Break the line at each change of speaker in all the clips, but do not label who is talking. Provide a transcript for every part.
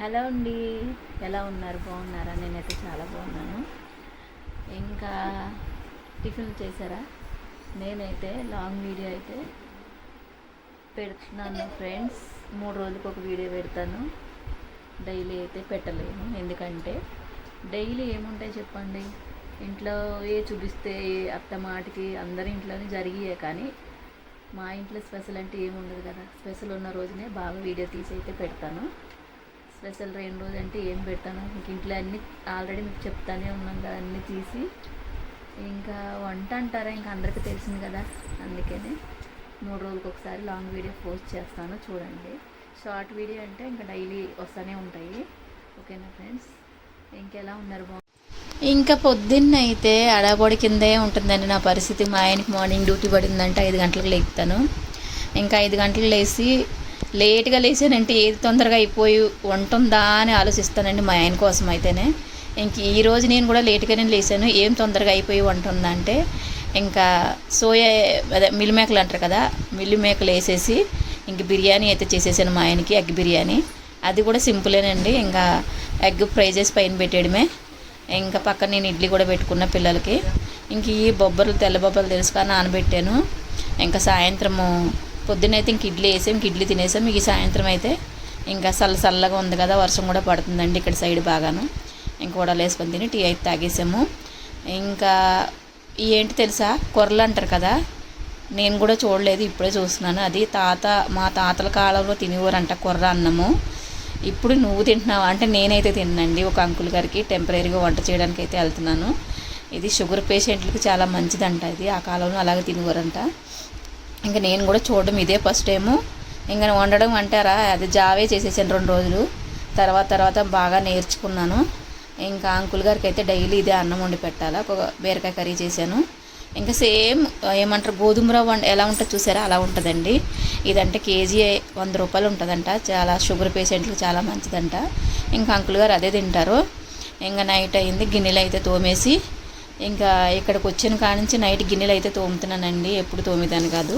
Hello అండి. ఎలా ఉన్నారు? బాగున్నారా? నేనైతే చాలా బాగున్నాను. ఇంకా టిఫిన్ చేశారా? నేనైతే లాంగ్ వీడియో అయితే పెడుతున్నాను ఫ్రెండ్స్. మూడు రోజులకు ఒక వీడియో పెడతాను. డైలీ అయితే పెట్టలేను. ఎందుకంటే డైలీ ఏముంటాయి చెప్పండి? ఇంట్లో ఏ చూపిస్తే అత్త మాటికి అందరి ఇంట్లోనే జరిగాయే కానీ మా ఇంట్లో స్పెషల్ అంటే ఏముండదు కదా. స్పెషల్ ఉన్న రోజునే బాగా వీడియో తీసి అయితే పెడతాను. స్పెషల్ రెండు రోజు అంటే ఏం పెడతాను? ఇంక ఇంట్లో అన్నీ ఆల్రెడీ మీకు చెప్తానే ఉన్నాం కదా అన్నీ తీసి. ఇంకా వంట అంటారా? ఇంకా అందరికీ తెలిసింది కదా అందుకనే మూడు రోజులకు ఒకసారి లాంగ్ వీడియో పోస్ట్ చేస్తాను చూడండి. షార్ట్ వీడియో అంటే ఇంకా డైలీ వస్తూనే ఉంటాయి. ఓకేనా ఫ్రెండ్స్? ఇంకెలా ఉన్నారు? బాగు ఇంకా పొద్దున్న అయితే అడబొడి కిందే ఉంటుందండి నా పరిస్థితి. మా ఆయనకి మార్నింగ్ డ్యూటీ పడిందంటే ఐదు గంటలకు లేపుతాను. ఇంకా ఐదు గంటలకు లేచి లేట్గా లేచానంటే ఏది తొందరగా అయిపోయి ఉంటుందా అని ఆలోచిస్తానండి మా ఆయన కోసం అయితేనే. ఇంక ఈ రోజు నేను కూడా లేట్గానే లేచాను. ఏం తొందరగా అయిపోయి ఉంటుందా అంటే ఇంకా సోయా అదే మిల్ మేకలు అంటారు కదా మిల్లి మేకలు వేసేసి ఇంక బిర్యానీ అయితే చేసేసాను మా ఆయనకి ఎగ్ బిర్యానీ. అది కూడా సింపులేనండి. ఇంకా ఎగ్ ఫ్రై చేసి పైన పెట్టేయడమే. ఇంకా పక్కన నేను ఇడ్లీ కూడా పెట్టుకున్న పిల్లలకి. ఇంక ఈ బొబ్బర్లు తెల్ల బొబ్బర్లు తెలుసు నానబెట్టాను. ఇంకా సాయంత్రము పొద్దునైతే ఇంక ఇడ్లీ వేసాం ఇంక ఇడ్లీ తినేసాం. ఈ సాయంత్రం అయితే ఇంకా చల్ల చల్లగా ఉంది కదా వర్షం కూడా పడుతుందండి ఇక్కడ సైడ్ బాగాను. ఇంక వడలు వేసుకొని తిని టీ అయితే తాగేసాము. ఇంకా ఏంటి తెలుసా? కొర్రలు అంటారు కదా నేను కూడా చూడలేదు ఇప్పుడే చూస్తున్నాను. అది తాత మా తాతల కాలంలో తినేవారంట కొర్ర అన్నము. ఇప్పుడు నువ్వు తింటున్నావా? అంటే నేనైతే తిన్నండి. ఒక అంకుల్ గారికి టెంపరీగా వంట చేయడానికి అయితే వెళ్తున్నాను. ఇది షుగర్ పేషెంట్లకు చాలా మంచిదంట ఇది. ఆ కాలంలో అలాగే తినేవారంట. ఇంకా నేను కూడా చూడడం ఇదే ఫస్ట్ టైము. ఇంకా వండడం అంటారా? అది జావే చేసేసాను రెండు రోజులు. తర్వాత తర్వాత బాగా నేర్చుకున్నాను. ఇంకా అంకుల్ గారికి అయితే డైలీ ఇదే అన్నం వండి పెట్టాలా? ఒక బీరకాయ కర్రీ చేశాను. ఇంకా సేమ్ ఏమంటారు గోధుమ రవ్వ ఎలా ఉంటుంది చూసారా? అలా ఉంటుందండి. ఇదంటే కేజీ వంద రూపాయలు ఉంటుందంట. చాలా షుగర్ పేషెంట్లకు చాలా మంచిదంట. ఇంకా అంకుల్ గారు అదే తింటారు. ఇంకా నైట్ అయింది గిన్నెలు అయితే తోమేసి ఇంకా ఇక్కడికి వచ్చిన కానించి నైట్ గిన్నెలు అయితే తోముతున్నానండి. ఎప్పుడు తోమేదాన్ని కాదు.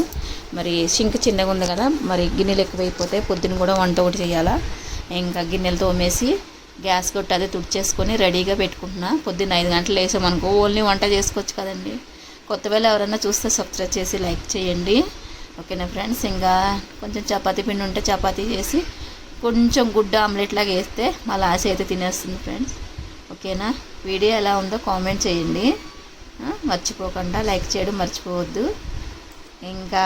మరి సింక్ చిన్నగా ఉంది కదా మరి గిన్నెలు ఎక్కువైపోతే పొద్దున కూడా వంట ఒకటి చేయాలా. ఇంకా గిన్నెలు తోమేసి గ్యాస్ కొట్టి అదే తుడిచేసుకొని రెడీగా పెట్టుకుంటున్నా. పొద్దున్న ఐదు గంటలు వేసామనుకో ఓన్లీ వంట చేసుకోవచ్చు కదండి. కొత్త వేళ ఎవరైనా చూస్తే సబ్స్క్రైబ్ చేసి లైక్ చేయండి. ఓకేనా ఫ్రెండ్స్? ఇంకా కొంచెం చపాతీ పిండి ఉంటే చపాతీ చేసి కొంచెం గుడ్డ ఆమ్లెట్ లాగా వేస్తే మళ్ళీ ఆశ అయితే తినేస్తుంది ఫ్రెండ్స్. ఓకేనా? వీడియో ఎలా ఉందో కామెంట్ చేయండి. మర్చిపోకుండా లైక్ చేయడం మర్చిపోవద్దు. ఇంకా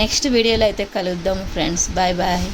నెక్స్ట్ వీడియోలో అయితే కలుద్దాం ఫ్రెండ్స్ బాయ్ బాయ్